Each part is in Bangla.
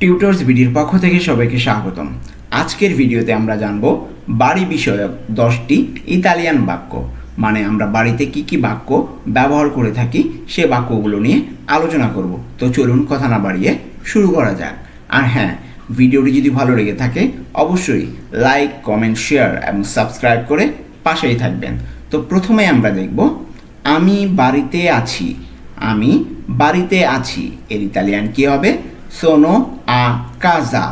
টিউটর্স ভিডিওর পক্ষ থেকে সবাইকে স্বাগতম। আজকের ভিডিওতে আমরা জানব বাড়ি বিষয়ক দশটি ইতালিয়ান বাক্য। মানে আমরা বাড়িতে কি কি বাক্য ব্যবহার করে থাকি সে বাক্যগুলো নিয়ে আলোচনা করব। তো চলুন কথা না বাড়িয়ে শুরু করা যাক। আর হ্যাঁ ভিডিওটি যদি ভালো লেগে থাকে, অবশ্যই লাইক, কমেন্ট, শেয়ার এবং সাবস্ক্রাইব করে পাশেই থাকবেন। তো প্রথমে আমরা দেখব, আমি বাড়িতে আছি, আমি বাড়িতে আছি, এর ইতালিয়ান কী হবে? সোনো আ কাজা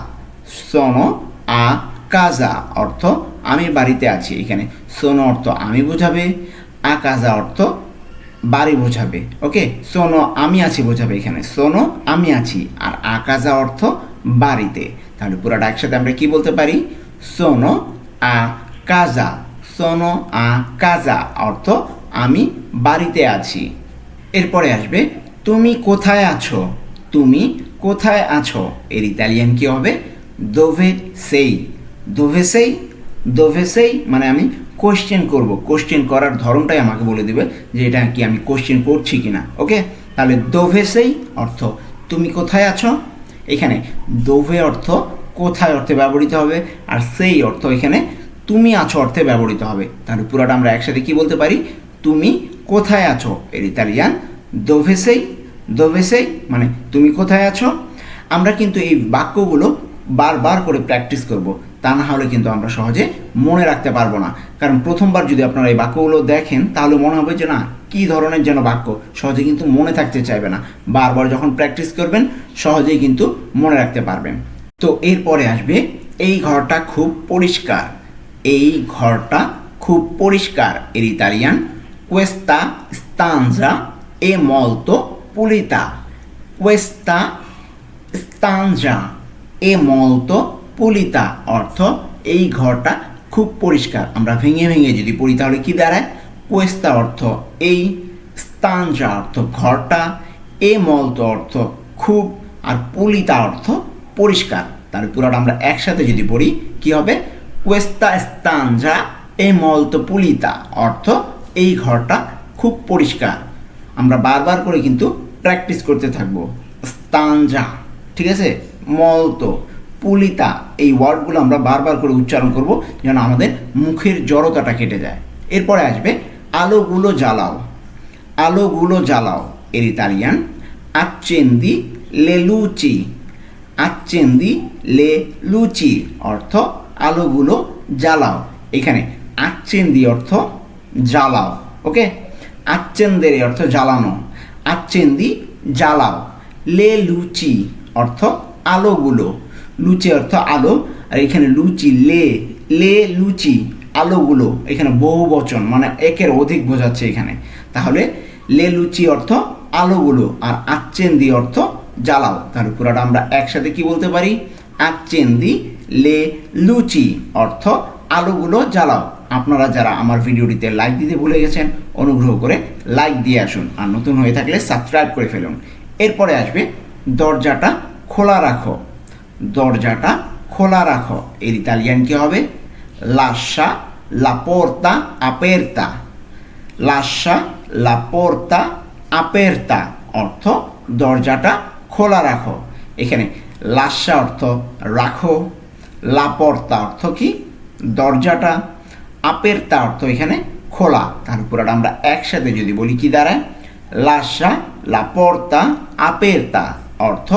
সোনো আ কাজা অর্থ আমি বাড়িতে আছি এখানে। সোনো অর্থ আমি বোঝাবে। আ কাজা অর্থ বাড়ি বোঝাবে। ওকে সোনো আমি আছি বোঝাবে এখানে। সোনো আমি আছি। আর আকাজা অর্থ বাড়িতে। তাহলে পুরোটা একসাথে আমরা কি বলতে পারি? সোনো আ কাজা সোনো আ কাজা অর্থ আমি বাড়িতে আছি। এরপরে আসবে, তুমি কোথায় আছো? তুমি কোথায় আছো? এর ইতালিয়ান কি হবে? দোভে সেই দোভে সেই দোভে সেই মানে আমি কোশ্চেন করব। কোশ্চেন করার ধরনটাই আমাকে বলে দেবে যে এটা কি আমি কোশ্চেন করছি কিনা। ওকে তাহলে দোভে সেই অর্থ তুমি কোথায় আছো? এখানে দোভে অর্থ কোথায় অর্থে ব্যবহৃত হবে? আর সেই অর্থ এখানে তুমি আছো অর্থে ব্যবহৃত হবে। তাহলে পুরোটা আমরা একসাথে কি বলতে পারি? তুমি কোথায় আছো? এর ইতালিয়ান দোভেসেই দোভেসেই মানে তুমি কোথায় আছো? আমরা কিন্তু এই বাক্যগুলো বারবার করে প্র্যাকটিস করব। তা না হলে কিন্তু আমরা সহজে মনে রাখতে পারব না। কারণ প্রথমবার যদি আপনারা এই বাক্যগুলো দেখেন, তাহলে মনে হবে যে না, কী ধরনের যেন বাক্য। সহজে কিন্তু মনে থাকতে চাইবে না। বারবার যখন প্র্যাকটিস করবেন, সহজেই কিন্তু মনে রাখতে পারবেন। তো এরপরে আসবে, এই ঘরটা খুব পরিষ্কার। এই ঘরটা খুব পরিষ্কার। এর Italian, questa stanza è molto pulita. Questa stanza è molto pulita অর্থ এই ঘরটা খুব পরিষ্কার। আমরা ভেঙে ভেঙে যদি পড়ি তাহলে কি দাঁড়ায়? Questa অর্থ এই stanza অর্থ ঘরটা, এ মলতো অর্থ খুব, আর পুলিতা অর্থ পরিষ্কার। তাহলে পুরোটা আমরা একসাথে যদি পড়ি, কি হবে? Questa stanza è molto pulita অর্থ এই ঘরটা খুব পরিষ্কার। আমরা বারবার করে কিন্তু প্র্যাকটিস করতে থাকব। স্তানজা, ঠিক আছে? মলতো, পুলিতা, এই ওয়ার্ডগুলো আমরা বারবার করে উচ্চারণ করব যেন আমাদের মুখের জড়তাটা কেটে যায়। এরপরে আসবে, আলোগুলো জ্বালাও। আলোগুলো জ্বালাও, এর ইতালিয়ান। আচ্চেন্দি লে লুচি আচ্চেন্দি লে লুচি অর্থ আলোগুলো জ্বালাও। এখানে আচ্চেন্দি অর্থ জ্বালাও, ওকে? আচ্চেন্দের অর্থ জ্বালানো। আচ্চেন্দি জ্বালাও। লে লুচি, অর্থ আলোগুলো। লুচি অর্থ আলো। আর এখানে লুচি, লে লে লুচি, আলোগুলো। এখানে বহু বচন মানে একের অধিক বোঝাচ্ছে এখানে। তাহলে লে লুচি অর্থ আলোগুলো আর আচ্চেন্দি অর্থ জ্বালাও। তাহলে পুরোটা আমরা একসাথে কি বলতে পারি? আচ্চেন্দি লে লুচি, অর্থ আলোগুলো জ্বালাও। আপনারা যারা আমার ভিডিওটিতে লাইক দিতে ভুলে গেছেন অনুগ্রহ করে লাইক দিয়ে আসুন আর নতুন হয়ে থাকলে সাবস্ক্রাইব করে ফেলুন। এরপরে আসবে দরজাটা খোলা রাখো। দরজাটা খোলা রাখো। এর ইতালিয়ান কি হবে? লাসা লাপোর্তা porta aperta লাসা লা porta অর্থ দরজাটা খোলা রাখো। এখানে লাসা অর্থ রাখো। লা porta অর্থ কি? দরজাটা। আপেরতা অর্থ এখানে খোলা। তার পুরোটা আমরা একসাথে যদি বলি কি দাঁড়ায় লাসা লা porta aperta অর্থ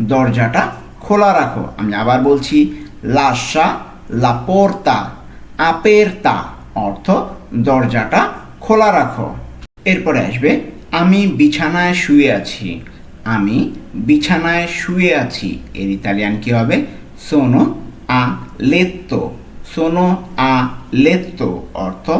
দরজাটা খোলা রাখো। আমি আবার বলছি লাসা লা porta aperta অর্থ দরজাটা খোলা রাখো। এরপরে আসবে, আমি বিছানায় শুয়ে আছি। আমি বিছানায় শুয়ে আছি। এর ইতালিয়ান কি হবে? সোনো আ লেত্তো। সোনো আ লেত্তো। অর্থ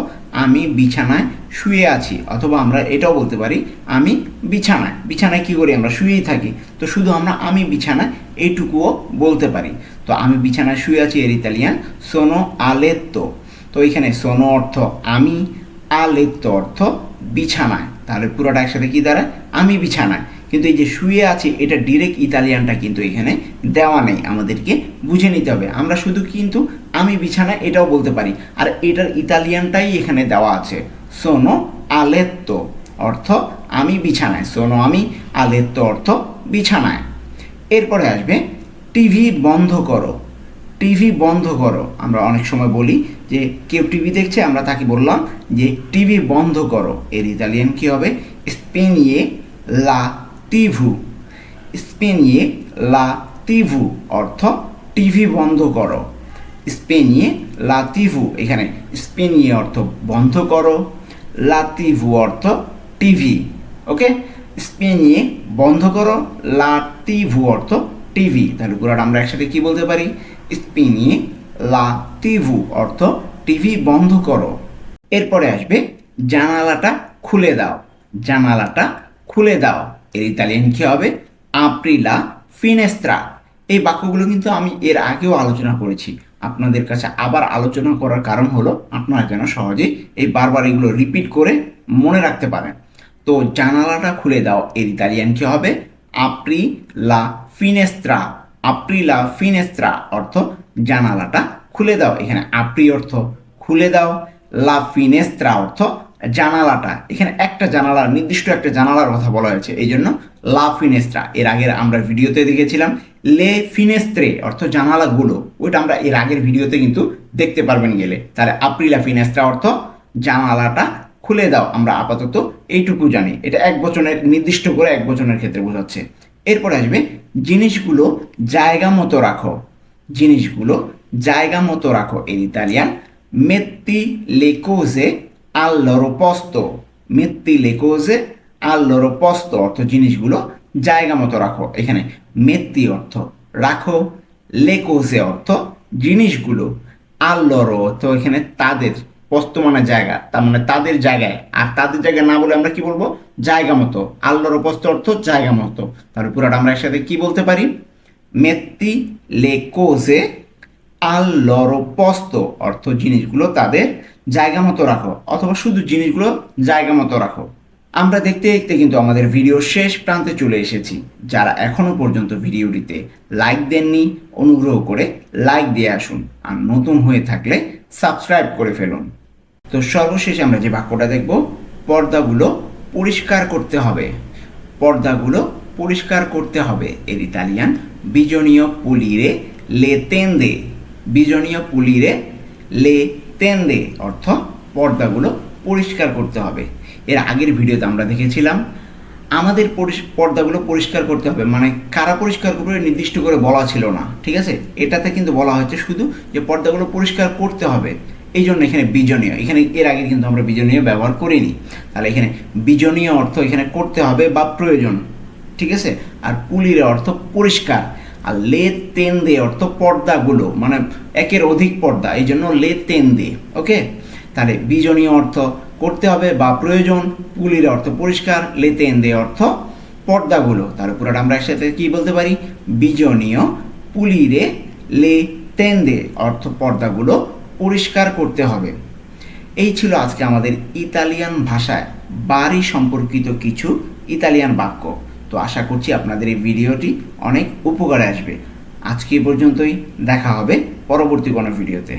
আমি বিছানায় শুয়ে আছি, অথবা আমরা এটাও বলতে পারি, আমি বিছানায়। বিছানায় কি করি? আমরা শুয়েই থাকি। তো শুধু আমরা আমি বিছানায় এইটুকুও বলতে পারি। তো আমি বিছানায় শুয়ে আছি, এর ইতালিয়ান সোনো আলেত্তো। তো এখানে সোনো অর্থ আমি, আলেত্তো অর্থ বিছানায়। তাহলে পুরোটা একসাথে কি দাঁড়ায়? আমি বিছানায়। কিন্তু এই যে শুয়ে আছে, এটা ডিরেক্ট ইতালিয়ানটা কিন্তু এখানে দেওয়া নেই। আমাদেরকে বুঝে নিতে হবে। আমরা শুধু কিন্তু আমি বিছানায় এটাও বলতে পারি। আর এটার ইতালিয়ানটাই এখানে দেওয়া আছে। সোনো আলেত্তো অর্থ আমি বিছানায়। সোনো আমি, আলেত্তো অর্থ বিছানায়। এরপরে আসবে, টিভি বন্ধ করো। টিভি বন্ধ করো। আমরা অনেক সময় বলি যে, কেউ টিভি দেখছে, আমরা তাকে বললাম যে, টিভি বন্ধ করো। এর ইতালিয়ান কী হবে? স্পেনিয়ে লা টিভু। স্পেনিয়ে লা টিভু অর্থ টিভি বন্ধ করো। স্পেনিয়ে লাতিভু, এখানে স্পেনিয়ে অর্থ বন্ধ করো, লাতিভু অর্থ টিভি ওকে স্পেনিয়ে বন্ধ করো, লাতিভু অর্থ টিভি তাহলে পুরোটা আমরা একসাথে কি বলতে পারি? স্পেনিয়ে লাতিভু অর্থ টিভি বন্ধ করো। এরপরে আসবে জানালাটা খুলে দাও, জানালাটা খুলে দাও। এর ইতালিয়ান কি হবে? আপ্রিলা ফিনেস্ত্রা এই বাক্যগুলো কিন্তু আমি এর আগেও আলোচনা করেছি। আপনাদের কাছে আবার আলোচনা করার কারণ হলো, আপনারা যেন সহজেই এই বারবার এগুলো রিপিট করে মনে রাখতে পারেন। তো জানালাটা খুলে দাও, এর ইতালিয়ান কি হবে? আপ্রি লা ফিনেস্ত্রা। আপ্রিলা ফিনেস্ত্রা অর্থ জানালাটা খুলে দাও। এখানে আপ্রি অর্থ খুলে দাও, লা ফিনেস্ত্রা অর্থ জানালাটা। এখানে একটা জানালা নির্দিষ্ট একটা জানালার কথা বলা হয়েছে। এই জন্য লা ফিনেস্ত্রা। এর আগের আমরা ভিডিওতে দেখেছিলাম লে ফিনেস্ত্রে অর্থ জানালাগুলো, ওইটা আমরা এর আগের ভিডিওতে কিন্তু দেখতে পারবেন গেলে। তাহলে আপ্রিলা ফিনেস্ত্রা অর্থ জানালাটা খুলে দাও, আমরা আপাতত এইটুকু জানি। এটা এক বচনের, নির্দিষ্ট করে এক বচনের ক্ষেত্রে বোঝাচ্ছে। এরপর আসবে, জিনিসগুলো জায়গা মতো রাখো। জিনিসগুলো জায়গা মতো রাখো এর ইতালিয়ান মেত্তি লেকোজে loro posto metti cose al অর্থ জিনিসগুলো জায়গা মতো রাখো। এখানে মেত্তি অর্থ রাখো লেকোসে অর্থ জিনিসগুলো। loro অর্থ এখানে তাদের, পোস্ত মানে জায়গা, তার মানে তাদের জায়গায়। আর তাদের জায়গায় না বলে আমরা কি বলব? জায়গা মতো। আল্লর পোস্ত অর্থ জায়গা মতো। তাহলে পুরোটা আমরা একসাথে কি বলতে পারি? মেত্তি লেকোসে আল লরো পস্ত অর্থ জিনিসগুলো তাদের জায়গা মতো রাখো। অথবা শুধু জিনিসগুলো জায়গা মতো রাখো। আমরা দেখতে দেখতে কিন্তু আমাদের ভিডিও শেষ প্রান্তে চলে এসেছি। যারা এখনও পর্যন্ত ভিডিওটিতে লাইক দেননি, অনুগ্রহ করে লাইক দিয়ে আসুন। আর নতুন হয়ে থাকলে সাবস্ক্রাইব করে ফেলুন। তো সর্বশেষে আমরা যে বাক্যটা দেখব, পর্দাগুলো পরিষ্কার করতে হবে। পর্দাগুলো পরিষ্কার করতে হবে। এর ইতালিয়ান, বিজনীয় পুলিরে লে তেন্দে বিজনীয় পুলিরে লে তেন্দে অর্থ পর্দাগুলো পরিষ্কার করতে হবে। এর আগের ভিডিওতে আমরা দেখেছিলাম, আমাদের পর্দাগুলো পরিষ্কার করতে হবে। মানে কারা পরিষ্কার করবে নির্দিষ্ট করে বলা ছিল না, ঠিক আছে? এটাতে কিন্তু বলা হয়েছে শুধু যে পর্দাগুলো পরিষ্কার করতে হবে। এই জন্য এখানে বিজনীয়, এখানে এর আগে কিন্তু আমরা বিজনীয় ব্যবহার করিনি। তাহলে এখানে বিজনীয় অর্থ এখানে করতে হবে বা প্রয়োজন, ঠিক আছে? আর পুলির অর্থ পরিষ্কার, আর লে তেন দে অর্থ পর্দাগুলো মানে একের অধিক পর্দা এই জন্য লে তেন দে ওকে? তাহলে বিজনীয় অর্থ করতে হবে বা প্রয়োজন পুলির অর্থ পরিষ্কার লে তেন দে অর্থ পর্দাগুলো। তাহলে পুরোটা আমরা একসাথে কি বলতে পারি? বিজনীয় পুলিরে লে তেন দে অর্থ পর্দাগুলো পরিষ্কার করতে হবে। এই ছিল আজকে আমাদের ইতালিয়ান ভাষায় বাড়ি সম্পর্কিত কিছু ইতালিয়ান বাক্য। তো আশা করছি আপনাদের এই ভিডিওটি অনেক উপকারে আসবে। আজকে পর্যন্তই, দেখা হবে পরবর্তী কোনো ভিডিওতে।